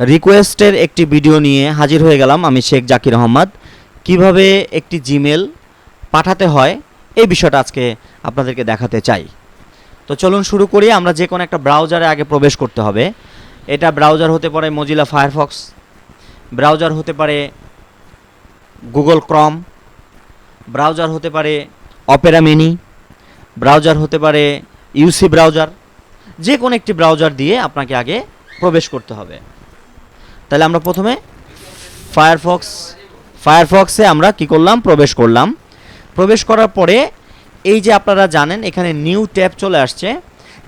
রিকোয়েস্টের একটি ভিডিও নিয়ে হাজির হয়ে গেলাম আমি শেখ জাকির আহমদ। কীভাবে একটি জিমেল পাঠাতে হয়, এই বিষয়টা আজকে আপনাদেরকে দেখাতে চাই। তো চলুন শুরু করি, আমরা যে কোনো একটা ব্রাউজারে আগে প্রবেশ করতে হবে। এটা ব্রাউজার হতে পারে মজিলা ফায়ারফক্স ব্রাউজার হতে পারে গুগল ক্রম ব্রাউজার হতে পারে অপেরা মিনি ব্রাউজার হতে পারে ইউসি ব্রাউজার যে কোনো একটি ব্রাউজার দিয়ে আপনাকে আগে প্রবেশ করতে হবে। তাহলে আমরা প্রথমে ফায়ারফক্স ফায়ারফক্সে আমরা কি করলাম? প্রবেশ করলাম। প্রবেশ করার পরে এই যে আপনারা জানেন, এখানে নিউ ট্যাব চলে আসছে।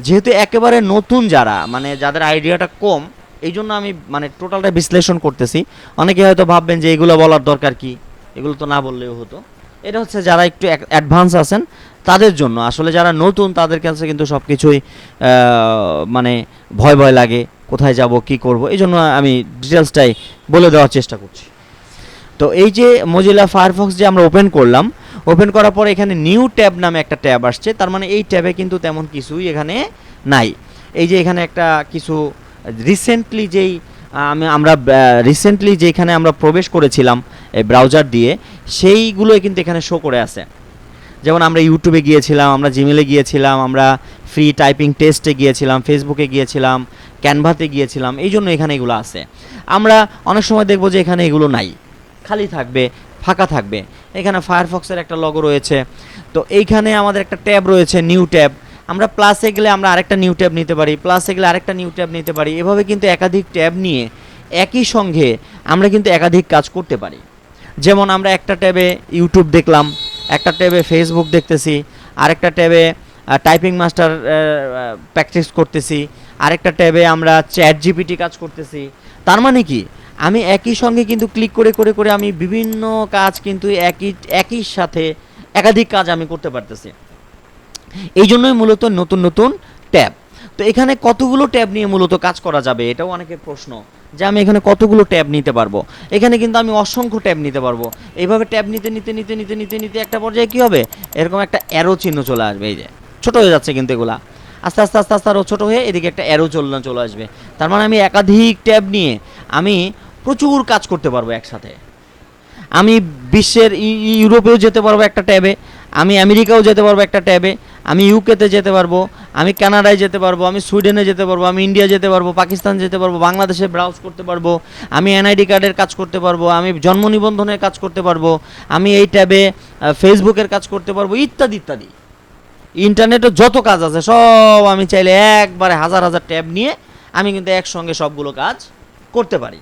যেহেতু একেবারে নতুন যারা মানে যাদের আইডিয়াটা কম, এই জন্য আমি মানে টোটালটা বিশ্লেষণ করতেছি। অনেকে হয়তো ভাববেন যে এগুলো বলার দরকার কি? এগুলো তো না বললেও হতো। এটা হচ্ছে যারা একটু অ্যাডভান্স আছেন, তাদের জন্য। আসলে যারা নতুন, তাদের কাছে কিন্তু সব কিছুই মানে ভয় ভয় লাগে। কোথায় যাব, কি করব, এই জন্য আমি ডিটেলসটাই বলে দেওয়ার চেষ্টা করছি। তো এই যে মজিলা ফায়ারফক্স যে আমরা ওপেন করলাম ওপেন করার পরে এখানে নিউ ট্যাব নামে একটা ট্যাব আসছে, তার মানে এই ট্যাবে কিন্তু তেমন কিছুই এখানে নাই। এই যে এখানে একটা কিছু রিসেন্টলি যেই আমি, আমরা রিসেন্টলি যেখানে আমরা প্রবেশ করেছিলাম এই ব্রাউজার দিয়ে, সেইগুলোই কিন্তু এখানে শো করে আছে। যেমন আমরা ইউটিউবে গিয়েছিলাম, আমরা জিমেলে গিয়েছিলাম, আমরা ফ্রি টাইপিং টেস্টে গিয়েছিলাম ফেসবুকে গিয়েছিলাম ক্যানভাতে গিয়েছিলাম, এই জন্য এখানে এগুলো আছে। আমরা অনেক সময় দেখব যে এখানে এগুলো নাই। খালি থাকবে, ফাঁকা থাকবে। এখানে ফায়ারফক্সের একটা লগো রয়েছে। তো এইখানে আমাদের একটা ট্যাব রয়েছে নিউ ট্যাব। আমরা প্লাসে গেলে আমরা আরেকটা নিউ ট্যাব নিতে পারি প্লাসে গেলে আরেকটা নিউ ট্যাব নিতে পারি। এভাবে কিন্তু একাধিক ট্যাব নিয়ে একই সঙ্গে আমরা কিন্তু একাধিক কাজ করতে পারি। যেমন আমরা একটা ট্যাবে ইউটিউব দেখলাম, একটা ট্যাবে ফেসবুক দেখতেছি, আরেকটা ট্যাবে টাইপিং মাস্টার প্র্যাকটিস করতেছি। আরেকটা ট্যাবে আমরা চ্যাট জিপিটি কাজ করতেছি। তার মানে কি? আমি একই সঙ্গে কিন্তু ক্লিক করে করে করে আমি বিভিন্ন কাজ কিন্তু একই একই সাথে একাধিক কাজ আমি করতে পারতেছি। এই জন্যই মূলত নতুন নতুন ট্যাব। তো এখানে কতগুলো ট্যাব নিয়ে মূলত কাজ করা যাবে, এটাও অনেকের প্রশ্ন যে আমি এখানে কতগুলো ট্যাব নিতে পারব। এখানে কিন্তু আমি অসংখ্য ট্যাব নিতে পারব। এইভাবে ট্যাব নিতে নিতে নিতে নিতে নিতে নিতে একটা পর্যায়ে কী হবে? এরকম একটা অ্যারো চিহ্ন চলে আসবে, এই যে। ছোট হয়ে যাচ্ছে কিন্তু এগুলা। আস্তে আস্তে আস্তে আস্তে আরও ছোটো হয়ে এদিকে একটা অ্যারো চলনা চলে আসবে। তার মানে আমি একাধিক ট্যাব নিয়ে আমি প্রচুর কাজ করতে পারব একসাথে। আমি বিশ্বের ইউরোপেও যেতে পারব একটা ট্যাবে, আমি আমেরিকাও যেতে পারব একটা ট্যাবে, আমি ইউকেতে যেতে পারব, আমি কানাডায় যেতে পারব, আমি সুইডেনে যেতে পারব, আমি ইন্ডিয়া যেতে পারব, পাকিস্তান যেতে পারব, বাংলাদেশে ব্রাউজ করতে পারব, আমি এনআইডি কার্ডের কাজ করতে পারব, আমি জন্ম নিবন্ধনের কাজ করতে পারব, আমি এই ট্যাবে ফেসবুকের কাজ করতে পারব, ইত্যাদি ইত্যাদি। ইন্টারনেটে যত কাজ আছে, সব আমি চাইলে একবারে হাজার হাজার ট্যাব নিয়ে আমি কিন্তু একসঙ্গে সবগুলো কাজ করতে পারি।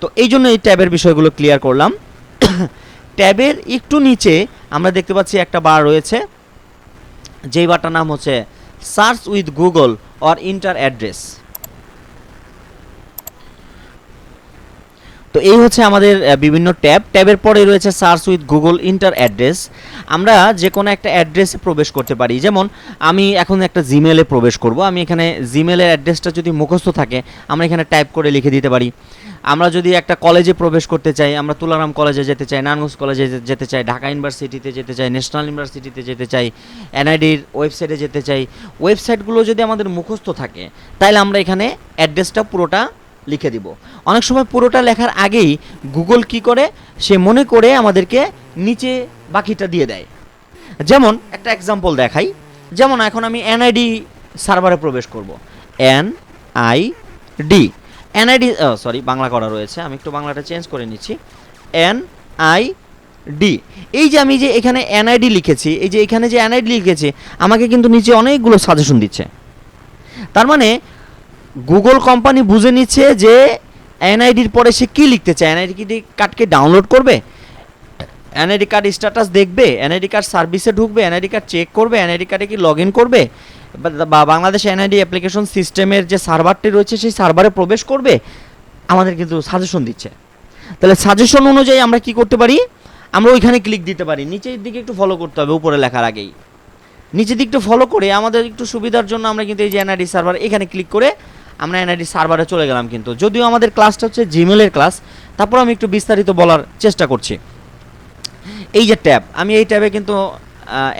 তো এই জন্য এই ট্যাবের বিষয়গুলো ক্লিয়ার করলাম। ট্যাবের একটু নিচে আমরা দেখতে পাচ্ছি একটা বার রয়েছে, যেই বারটার নাম হচ্ছে search with Google or enter address. তো এই হচ্ছে আমাদের বিভিন্ন ট্যাব। ট্যাবের পরে রয়েছে search with Google enter address. আমরা যে কোনো একটা অ্যাড্রেসে প্রবেশ করতে পারি। যেমন, আমি এখন একটা জিমেলে প্রবেশ করব। আমি এখানে জিমেলের অ্যাড্রেসটা যদি মুখস্থ থাকে, আমরা এখানে টাইপ করে লিখে দিতে পারি। আমরা যদি একটা কলেজে প্রবেশ করতে চাই, আমরা তুলারাম কলেজে যেতে চাই, নারায়ণগঞ্জ কলেজে যেতে চাই, ঢাকা ইউনিভার্সিটিতে যেতে চাই, ন্যাশনাল ইউনিভার্সিটিতে যেতে চাই, এনআইডির ওয়েবসাইটে যেতে চাই, ওয়েবসাইটগুলো যদি আমাদের মুখস্থ থাকে তাহলে আমরা এখানে অ্যাড্রেসটা পুরোটা লিখে দিব। অনেক সময় পুরোটা লেখার আগেই গুগল কি করে? সে মনে করে আমাদেরকে নিচে বাকিটা দিয়ে দেয়। যেমন একটা এক্সাম্পল দেখাই। যেমন এখন আমি এনআইডি সার্ভারে প্রবেশ করব। N I D NID sorry Bangla করা রয়েছে। আমি একটু বাংলাটা চেঞ্জ করে নিচ্ছি। এন আই ডি এই যে আমি যে এখানে এনআইডি লিখেছি, এই যে এখানে যে এনআইডি লিখেছি, আমাকে কিন্তু নিচে অনেকগুলো সাজেশন দিচ্ছে। তার মানে গুগল কোম্পানি বুঝে নিচ্ছে যে এনআইডির পরে সে কী লিখতে চায়? এনআইডি কার্ডকে ডাউনলোড করবে? এনআইডি কার্ড স্ট্যাটাস দেখবে এনআইডি কার্ড সার্ভিসে ঢুকবে এনআইডি কার্ড চেক করবে এনআইডি কার্ডে কি লগ ইন করবে? বা- বাংলাদেশ এনআইডি অ্যাপ্লিকেশন সিস্টেমের যে সার্ভারটি রয়েছে, সেই সার্ভারে প্রবেশ করবে? আমাদের কিন্তু সাজেশন দিচ্ছে। তাহলে সাজেশন অনুযায়ী আমরা কি করতে পারি? আমরা ওইখানে ক্লিক দিতে পারি। নিচের দিকে একটু ফলো করতে হবে, উপরে লেখার আগেই। নিচের দিকটা ফলো করে আমাদের একটু সুবিধার জন্য আমরা কিন্তু এই যে এনআইডি সার্ভার এখানে ক্লিক করে আমরা এনআইডি সার্ভারে চলে গেলাম কিন্তু। যদিও আমাদের ক্লাসটা হচ্ছে জিমেলের ক্লাস তারপর আমি একটু বিস্তারিত বলার চেষ্টা করছি। এই যে ট্যাব, আমি এই ট্যাবে কিন্তু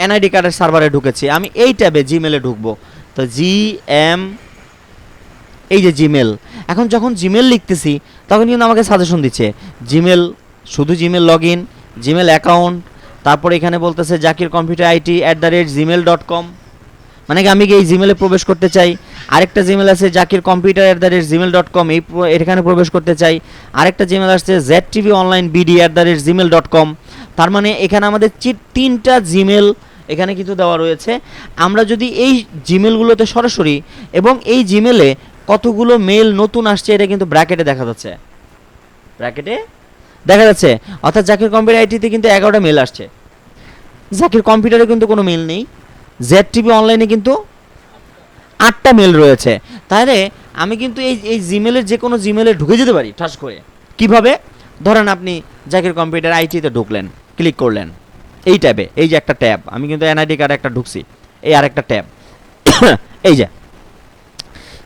এনআইডি কার্ডের সার্ভারে ঢুকেছি। আমি এই ট্যাবে জিমেলে ঢুকবো। তো জি এম এই যে জিমেল এখন যখন জিমেল লিখতেছি, তখন কিন্তু আমাকে সাজেশন দিচ্ছে জিমেল শুধু Gmail log in Gmail account তারপর এখানে বলতেছে, Zakir computer IT at the rate Gmail dot com মানে কি আমি কি এই জিমেলে প্রবেশ করতে চাই? আরেকটা জিমেল আছে, Zakir computer at the rate Gmail dot com এই এখানে প্রবেশ করতে চাই। আরেকটা জিমেল আসছে Z TV online BD at the rate Gmail dot com তার মানে এখানে আমাদের তিনটা জিমেল এখানে কিন্তু দেওয়া রয়েছে। আমরা যদি এই জিমেলগুলোতে সরাসরি এবং এই জিমেলে কতগুলো মেল নতুন আসছে, এটা কিন্তু ব্র্যাকেটে দেখা যাচ্ছে। ব্র্যাকেটে দেখা যাচ্ছে। অর্থাৎ জাকির কম্পিউটার আইটিতে কিন্তু এগারোটা মেল আসছে। জাকির কম্পিউটারে কিন্তু কোনো মেল নেই। জেড টিভি অনলাইনে কিন্তু আটটা মেল রয়েছে। তাহলে আমি কিন্তু এই এই জিমেলের যে কোনো জিমেলে ঢুকে যেতে পারি, ঠাস করে। কীভাবে? ধরেন আপনি জাকির কম্পিউটার আইটিতে ঢুকলেন ক্লিক করলেন। এই ট্যাবে, এই যে একটা ট্যাব, আমি কিন্তু এনআইডি কার্ড একটা ঢুকছি, এই আরেকটা ট্যাব। এই যে,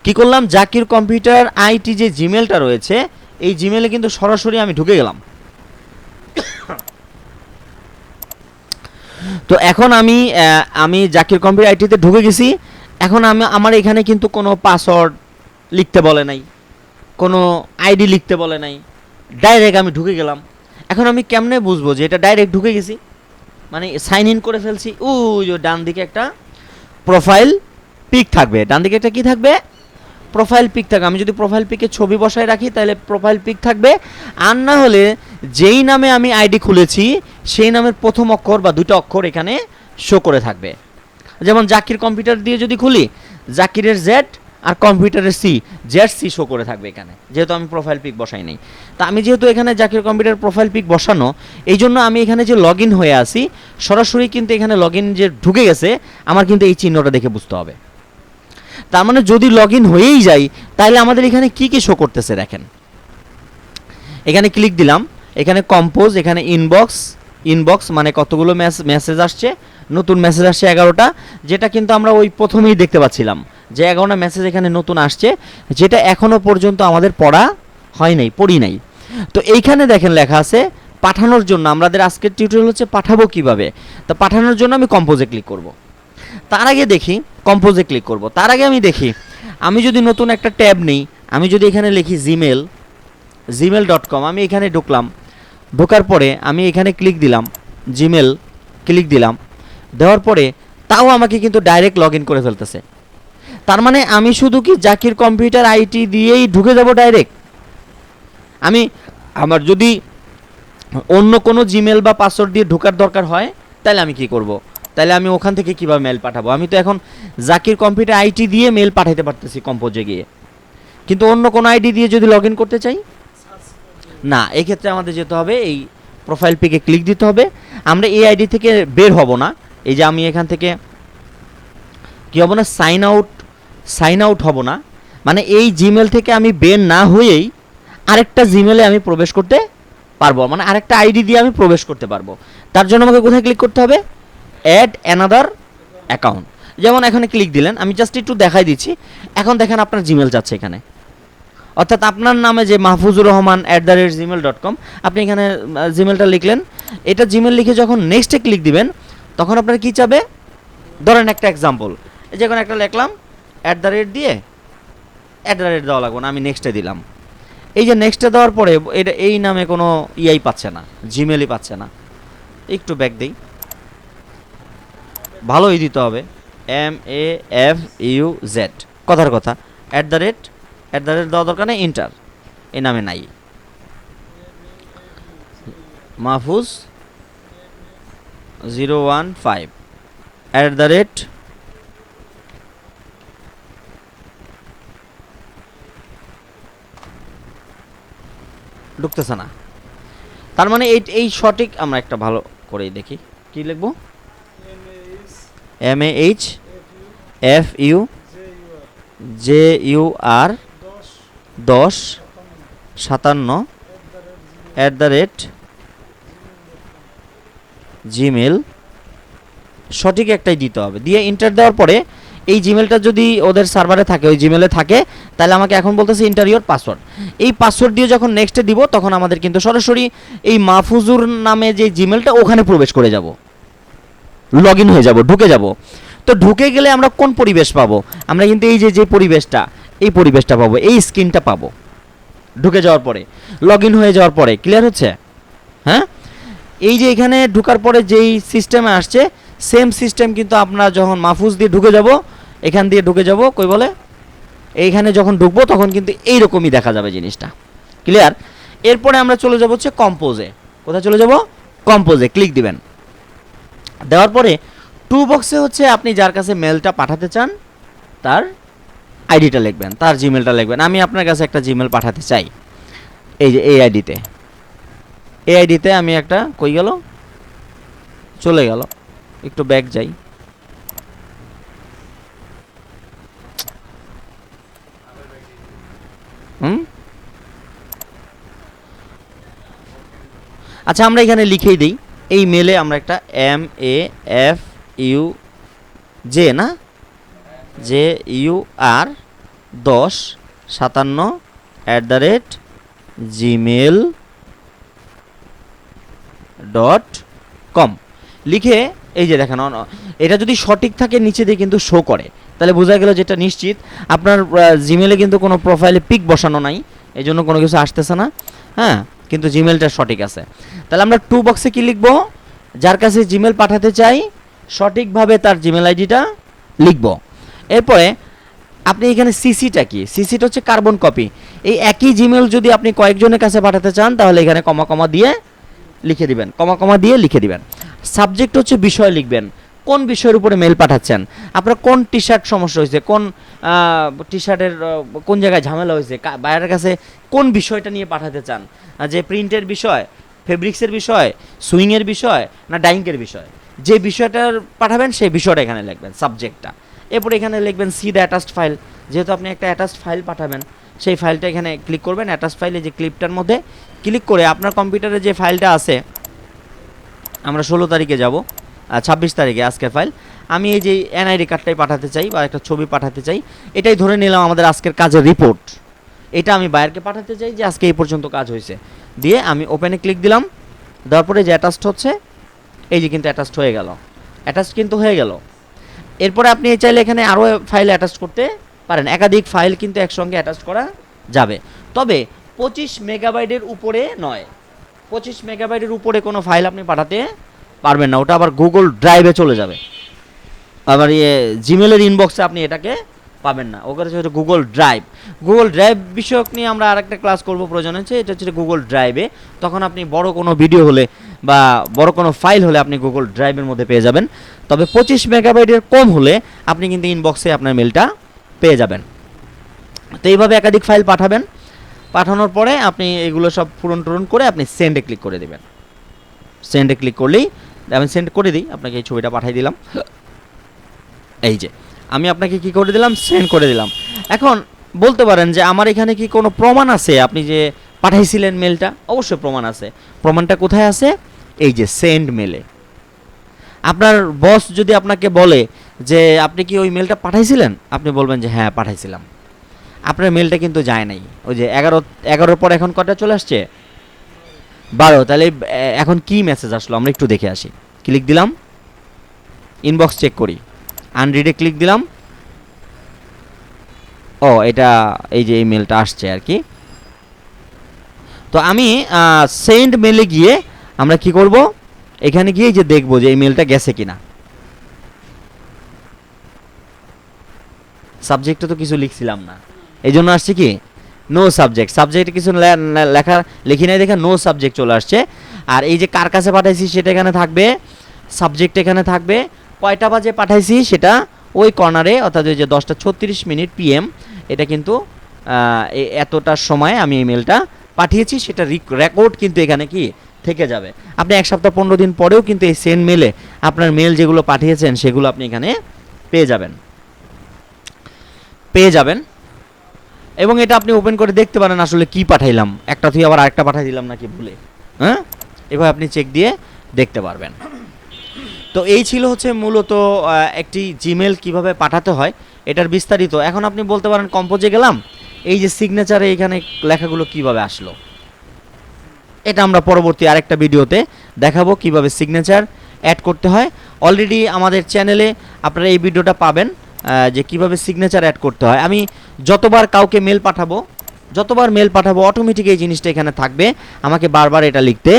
কি করলাম? জাকির কম্পিউটার আইটি যে জিমেলটা রয়েছে, এই জিমেলে কিন্তু সরাসরি আমি ঢুকে গেলাম। তো এখন আমি আমি জাকির কম্পিউটার আইটিতে ঢুকে গেছি এখন আমি, আমার এখানে কিন্তু কোনো পাসওয়ার্ড লিখতে বলে নাই। কোনো আইডি লিখতে বলে নাই। ডাইরেক্ট আমি ঢুকে গেলাম। এখন আমি কেমনে বুঝব যে এটা ডাইরেক্ট ঢুকে গেছি? মানে সাইন ইন করে ফেলছি। ও ডান দিকে একটা প্রোফাইল পিক থাকবে। ডান দিকে একটা কি থাকবে? প্রোফাইল পিক থাকবে। আমি যদি প্রোফাইল পিকে ছবি বসায় রাখি, তাহলে প্রোফাইল পিক থাকবে। আর না হলে যেই নামে আমি আইডি খুলেছি, সেই নামের প্রথম অক্ষর বা দুটো অক্ষর এখানে শো করে থাকবে। যেমন জাকির কম্পিউটার দিয়ে যদি খুলি, জাকিরের জেড আর কম্পিউটারের সি জেড সি শো করে থাকবে এখানে। যেহেতু আমি প্রোফাইল পিক বসাই নাই। তা আমি যেহেতু এখানে জাকির কম্পিউটার প্রোফাইল পিক বসানো এই জন্য আমি এখানে যে লগ ইন হয়ে আসি সরাসরি কিন্তু এখানে লগ ইন যে ঢুকে গেছে, আমার কিন্তু এই চিহ্নটা দেখে বুঝতে হবে। তার মানে যদি লগ ইন হয়েই যাই তাহলে আমাদের এখানে কি কি শো করতেছে দেখেন। এখানে ক্লিক দিলাম, এখানে কম্পোজ এখানে ইনবক্স ইনবক্স মানে কতগুলো মেসেজ আসছে নতুন মেসেজ আসছে এগারোটা, যেটা কিন্তু আমরা ওই প্রথমেই দেখতে পাচ্ছিলাম যে এগারোটা মেসেজ এখানে নতুন আসছে, যেটা এখনও পর্যন্ত আমাদের পড়া হয় নাই, পড়ি নাই। তো এইখানে দেখেন লেখা আছে, পাঠানোর জন্য, আমাদের আজকের টিউটোরিয়াল হচ্ছে পাঠাবো কীভাবে? তো পাঠানোর জন্য আমি কম্পোজে ক্লিক করব। তার আগে দেখি কম্পোজে ক্লিক করব। তার আগে আমি দেখি, আমি যদি নতুন একটা ট্যাব নিই, আমি যদি এখানে লিখি জিমেল জিমেল ডট কম আমি এখানে ঢুকলাম, ঢোকার পরে আমি এখানে ক্লিক দিলাম জিমেল ক্লিক দিলাম দেওয়ার পরে তাও আমাকে কিন্তু ডাইরেক্ট লগ ইন করে ফেলতেছে। তার মানে আমি শুধু কি জাকির কম্পিউটার আইটি দিয়েই ঢুকে যাব ডাইরেক্ট আমি, আমার যদি অন্য কোনো জিমেল বা পাসওয়ার্ড দিয়ে ঢোকার দরকার হয়, তাহলে আমি কি করব? তাহলে আমি ওখান থেকে কীভাবে মেল পাঠাবো? আমি তো এখন জাকির কম্পিউটার আইটি দিয়ে মেল পাঠাতে পারতেছি কম্পোজে গিয়ে। কিন্তু অন্য কোনো আইডি দিয়ে যদি লগ ইন করতে চাই? না, এক্ষেত্রে আমাদের যেতে হবে, এই প্রোফাইল পিকে ক্লিক দিতে হবে। আমরা এই আইডি থেকে বের হব না। এই যে আমি এখান থেকে কি হব না সাইন আউট সাইন আউট হব না। মানে এই জিমেল থেকে আমি বের না হয়েই আরেকটা জিমেলে আমি প্রবেশ করতে পারব। মানে আরেকটা আইডি দিয়ে আমি প্রবেশ করতে পারব। তার জন্য আমাকে কোথায় ক্লিক করতে হবে? অ্যাড অ্যানাদার অ্যাকাউন্ট যেমন এখানে ক্লিক দিলেন, আমি জাস্ট একটু দেখাই দিচ্ছি। এখন দেখেন আপনার জিমেল যাচ্ছে এখানে। অর্থাৎ আপনার নামে যে Mahfuzur Rahman at the rate Gmail dot com আপনি এখানে জিমেলটা লিখলেন। এটা জিমেল লিখে যখন নেক্সটে ক্লিক দিবেন তখন আপনার কী চাবে? ধরেন একটা এক্সাম্পল এই যে এখন একটা লিখলাম অ্যাট দ্য রেট দিয়ে অ্যাট দ্য রেট দেওয়া লাগবে না, আমি নেক্সটে দিলাম। এই যে নেক্সটে দেওয়ার পরে, এটা এই নামে কোনো ইয়াই পাচ্ছে না জিমেলই পাচ্ছে না। একটু ব্যাক দিই। ভালোই দিতে হবে। M A F U Z কথার কথা। At the rate at the rate দেওয়া দরকার নেই ইন্টার এই নামে নাই। Mahfuz zero one five at the rate ঢুকতেছে না। তার মানে এই এই সঠিক আমরা একটা ভালো করেই দেখি। কি লিখব? M A H F U J U R দশ, সাতান্ন অ্যাট দ্য রেট জিমেল সঠিক একটাই দিতে হবে। দিয়ে ইন্টার দেওয়ার পরে এই জিমেলটা যদি ওদের সার্ভারে থাকে, ওই জিমেলে থাকে, তাহলে আমাকে এখন বলতেছে ইন্টারিয়র পাসওয়ার্ড এই পাসওয়ার্ড দিয়ে যখন নেক্সটে দিব, তখন আমাদের কিন্তু সরাসরি এই মাহফুজুর নামে যে জিমেলটা ওখানে প্রবেশ করে যাব। লগ ইন হয়ে যাব, ঢুকে যাব। তো ঢুকে গেলে আমরা কোন পরিবেশ পাবো? আমরা কিন্তু এই যে যে পরিবেশটা, এই পরিবেশটা পাবো, এই স্ক্রিনটা পাবো। ঢুকে যাওয়ার পরে লগ ইন হয়ে যাওয়ার পরে ক্লিয়ার হচ্ছে? হ্যাঁ? এই যে এখানে ঢুকার পরে যেই সিস্টেমে আসছে সেম সিস্টেম কিন্তু আপনার যখন মাহফুজ দিয়ে ঢুকে যাব, এখান দিয়ে ঢুকে যাব, কই বলে? এইখানে যখন ঢুকবো তখন কিন্তু এইরকমই দেখা যাবে জিনিসটা। ক্লিয়ার এরপরে আমরা চলে যাব হচ্ছে কম্পোজে কোথায় চলে যাব? কম্পোজে ক্লিক দিবেন। দেওয়ার পরে টু বক্সে হচ্ছে আপনি যার কাছে মেলটা পাঠাতে চান, তার আইডিটা লিখবেন, তার জিমেলটা লিখবেন। আমি আপনার কাছে একটা জিমেল পাঠাতে চাই, এই যে এই আইডিতে এই আইডিতে আমি একটা কই গেল? চলে গেল। একটু ব্যাক যাই। হুম? আচ্ছা আমরা এখানে লিখেই দিই। এই মেলে আমরা একটা M A F U J না? জে ইউ আর দশ সাতান্ন at the rate Gmail dot com লিখে, এই যে দেখেন এটা যদি সঠিক থাকে, নিচে দিয়ে কিন্তু শো করে। তাহলে বোঝা গেল যেটা নিশ্চিত। আপনার জিমেলে কিন্তু কোনো প্রোফাইলে পিক বসানো নাই। এই জন্য কোনো কিছু আসতেছে না। হ্যাঁ কিন্তু জিমেলটা সঠিক আছে। তাহলে আমরা টু বক্সে কি লিখব? যার কাছে জিমেল পাঠাতে চাই, সঠিকভাবে তার জিমেল আইডিটা লিখব। এরপরে, আপনি এখানে সিসিটা কি? সিসিটা হচ্ছে কার্বন কপি এই একই জিমেল যদি আপনি কয়েকজনের কাছে পাঠাতে চান, তাহলে এখানে কমা কমা দিয়ে লিখে দিবেন, কমা কমা দিয়ে লিখে দিবেন। সাবজেক্ট হচ্ছে বিষয় লিখবেন, কোন বিষয়ের উপরে মেল পাঠাচ্ছেন, আপনার কোন টি শার্ট সমস্যা হয়েছে, কোন টি শার্টের কোন জায়গায় ঝামেলা হয়েছে বাইরের কাছে কোন বিষয়টা নিয়ে পাঠাতে চান? যে প্রিন্টের বিষয় ফেব্রিক্সের বিষয় সুইংয়ের বিষয়, না ডাইংকের বিষয়? যে বিষয়টার পাঠাবেন, সেই বিষয়টা এখানে লিখবেন সাবজেক্টটা এরপর এখানে লিখবেন সি দ্য অ্যাটাচড ফাইল যেহেতু আপনি একটা অ্যাটাচড ফাইল পাঠাবেন, সেই ফাইলটা এখানে ক্লিক করবেন। অ্যাটাচ ফাইলে যে ক্লিপটার মধ্যে ক্লিক করে আপনার কম্পিউটারে যে ফাইলটা আছে, আমরা ষোলো তারিখে যাব ছাব্বিশ তারিখে আজকের ফাইল আমি এই যে এনআইডি কার্ডটাই পাঠাতে চাই বা একটা ছবি পাঠাতে চাই, এটাই ধরে নিলাম আমাদের আজকের কাজের রিপোর্ট এটা আমি বাইরকে পাঠাতে চাই যে আজকে এই পর্যন্ত কাজ হয়েছে। দিয়ে আমি ওপেনে ক্লিক দিলাম, দেওয়ার পরে যে অ্যাটাচড হচ্ছে, এই যে কিন্তু অ্যাটাচড হয়ে গেল। অ্যাটাচড কিন্তু হয়ে গেল। এরপরে আপনি চাইলে এখানে আরও ফাইল অ্যাটাচ করতে পারেন। একাধিক ফাইল কিন্তু একসঙ্গে অ্যাটাচ করা যাবে। তবে পঁচিশ মেগাবাইটের উপরে নয়। পঁচিশ মেগাবাইটের উপরে কোনো ফাইল আপনি পাঠাতে পারবেন না। ওটা আবার গুগল ড্রাইভে চলে যাবে। আবার ইয়ে জিমেলের ইনবক্সে আপনি এটাকে পাবেন না। ওখানে হচ্ছে গুগল ড্রাইভ গুগল ড্রাইভ বিষয়ক নিয়ে আমরা আরেকটা ক্লাস করব প্রয়োজন আছে এটা হচ্ছে গুগল ড্রাইভে তখন আপনি বড় কোনো ভিডিও হলে বা বড় কোনো ফাইল হলে আপনি গুগল ড্রাইভের মধ্যে পেয়ে যাবেন। তবে পঁচিশ মেগাবাইটের কম হলে আপনি কিন্তু ইনবক্সে আপনার মেলটা পেয়ে যাবেন। তো এইভাবে একাধিক ফাইল পাঠাবেন। পাঠানোর পরে আপনি এগুলো সব পূরণ টুরন করে আপনি সেন্ডে ক্লিক করে দেবেন। সেন্ডে ক্লিক করলেই আমি সেন্ড করে দিই, আপনাকে এই ছবিটা পাঠিয়ে দিলাম। এই যে, আমি আপনাকে কি করে দিলাম? সেন্ড করে দিলাম। এখন বলতে পারেন যে আমার এখানে কি কোনো প্রমাণ আছে? আপনি যে পাঠাইছিলেন মেলটা অবশ্যই প্রমাণ আছে। প্রমাণটা কোথায় আছে? এই যে সেন্ড মেলে আপনার বস যদি আপনাকে বলে যে আপনি কি ওই মেলটা পাঠাইছিলেন? আপনি বলবেন যে হ্যাঁ পাঠাইছিলাম। আপনার মেলটা কিন্তু যায় নাই। ওই যে এগারো, এগারোর পর এখন কটা চলে আসছে? বারো। তাহলে এখন কি মেসেজ আসলো? আমরা একটু দেখে আসি। ক্লিক দিলাম। ইনবক্স চেক করি। আনরিডে ক্লিক দিলাম। ও, এটা এই যে এই মেলটা আসছে আর কি। তো আমি সেন্ড মেলে গিয়ে আমরা কি করব? এখানে গিয়ে যে দেখব যে এই মেলটা গেছে কিনা। সাবজেক্টে তো কিছু লিখছিলাম না। এই জন্য আসছে কি? নো সাবজেক্ট সাবজেক্টে কিছু লেখা লিখি নাই দেখে নো সাবজেক্ট চলে আসছে। আর এই যে কার কাছে পাঠাইছি সেটা এখানে থাকবে। সাবজেক্ট এখানে থাকবে। কয়টা বাজে পাঠাইছি সেটা ওই কর্নারে অর্থাৎ ওই যে দশটা ছত্রিশ মিনিট পিএম এটা কিন্তু এতটার সময় আমি এই মেলটা পাঠিয়েছি, সেটা রেকর্ড কিন্তু এখানে কি থেকে যাবে। আপনি এক সপ্তাহ পনেরো দিন পরেও কিন্তু এই সেন্ড মেলে আপনার মেল যেগুলো পাঠিয়েছেন, সেগুলো আপনি এখানে পেয়ে যাবেন। পেয়ে যাবেন। এবং এটা আপনি ওপেন করে দেখতে পারেন আসলে কি পাঠাইলাম। একটা থেকে আবার আরেকটা পাঠাই দিলাম নাকি ভুলে। হ্যাঁ? এভাবে আপনি চেক দিয়ে দেখতে পারবেন। তো এই ছিল হচ্ছে মূলত একটি জিমেল কীভাবে পাঠাতে হয়, এটার বিস্তারিত। এখন আপনি বলতে পারেন কম্পোজে গেলাম। এই যে সিগনেচারে এখানে লেখাগুলো কীভাবে আসলো। এটা আমরা পরবর্তী আরেকটা ভিডিওতে দেখাবো কীভাবে সিগনেচার অ্যাড করতে হয়। অলরেডি আমাদের চ্যানেলে আপনারা এই ভিডিওটা পাবেন। যে কীভাবে সিগনেচার অ্যাড করতে হয়। আমি যতবার কাউকে মেল পাঠাবো, যতবার মেল পাঠাবো অটোমেটিক এই জিনিসটা এখানে থাকবে। আমাকে বারবার এটা লিখতে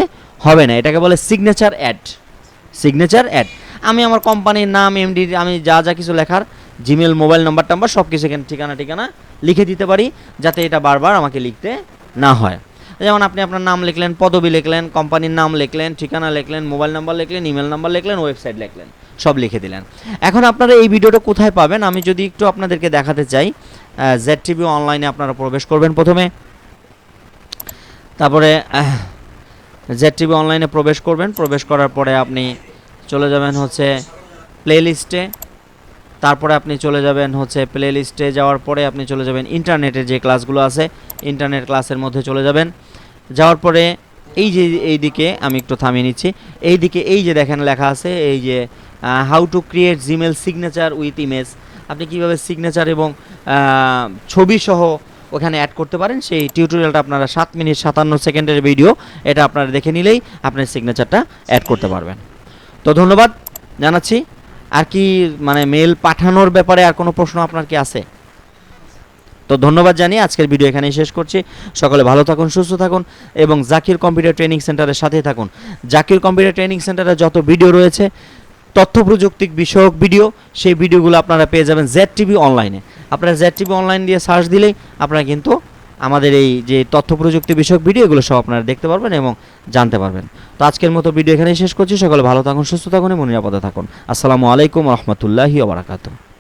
হবে না। এটাকে বলে সিগনেচার অ্যাড সিগনেচার অ্যাড আমি আমার কোম্পানির নাম এমডি আমি যা যা কিছু লেখার জিমেল মোবাইল নাম্বার টাম্বার সব কিছু এখানে ঠিকানা ঠিকানা লিখে দিতে পারি, যাতে এটা বারবার আমাকে লিখতে না হয়। যেমন আপনি আপনার নাম লিখলেন, পদবি লিখলেন, কোম্পানির নাম লিখলেন, ঠিকানা লিখলেন, মোবাইল নাম্বার লিখলেন, ইমেল নাম্বার লিখলেন, ওয়েবসাইট লিখলেন, সব লিখে দিলেন। এখন আপনারা এই ভিডিওটা কোথায় পাবেন? আমি যদি একটু আপনাদেরকে দেখাতে চাই জেড টিভি অনলাইনে আপনারা প্রবেশ করবেন প্রথমে। তারপরে জেড টিভি অনলাইনে প্রবেশ করবেন। প্রবেশ করার পরে আপনি চলে যাবেন হচ্ছে প্লে লিস্টে তারপরে আপনি চলে যাবেন হচ্ছে প্লে লিস্টে যাওয়ার পরে আপনি চলে যাবেন ইন্টারনেটের যে ক্লাসগুলো আছে ইন্টারনেট ক্লাসের মধ্যে চলে যাবেন। যাওয়ার পরে এই যে এই দিকে আমি একটু থামিয়ে নিচ্ছি। এই দিকে এই যে দেখেন লেখা আছে, এই যে how to create Gmail signature with image আপনি কীভাবে সিগনেচার এবং ছবি সহ ওখানে অ্যাড করতে পারেন, সেই টিউটোরিয়ালটা আপনারা সাত মিনিট সাতান্ন সেকেন্ডের ভিডিও এটা আপনারা দেখে নিলেই আপনার সিগনেচারটা অ্যাড করতে পারবেন। তো ধন্যবাদ জানাচ্ছি। আর কি মানে মেল পাঠানোর ব্যাপারে আর কোনো প্রশ্ন আপনার কি আছে? তো ধন্যবাদ জানিয়ে আজকের ভিডিও এখানেই শেষ করছি। সকলে ভালো থাকুন, সুস্থ থাকুন এবং জাকির কম্পিউটার ট্রেনিং সেন্টারের সাথে থাকুন। জাকির কম্পিউটার ট্রেনিং সেন্টারে যত ভিডিও রয়েছে, তথ্য প্রযুক্তিক বিষয়ক ভিডিও, সেই ভিডিওগুলো আপনারা পেয়ে যাবেন জেড টিভি অনলাইনে আপনারা জেড টিভি অনলাইন দিয়ে সার্চ দিলেই আপনারা কিন্তু আমাদের এই যে তথ্য প্রযুক্তি বিষয়ক ভিডিও এগুলো সব আপনারা দেখতে পারবেন এবং জানতে পারবেন। তো আজকের মতো ভিডিও এখানেই শেষ করছি। সকলে ভালো থাকুন, সুস্থ থাকুন এবং নিরাপদে থাকুন। আসসালামু আলাইকুম রহমতুল্লাহি ওবরাকাতুহ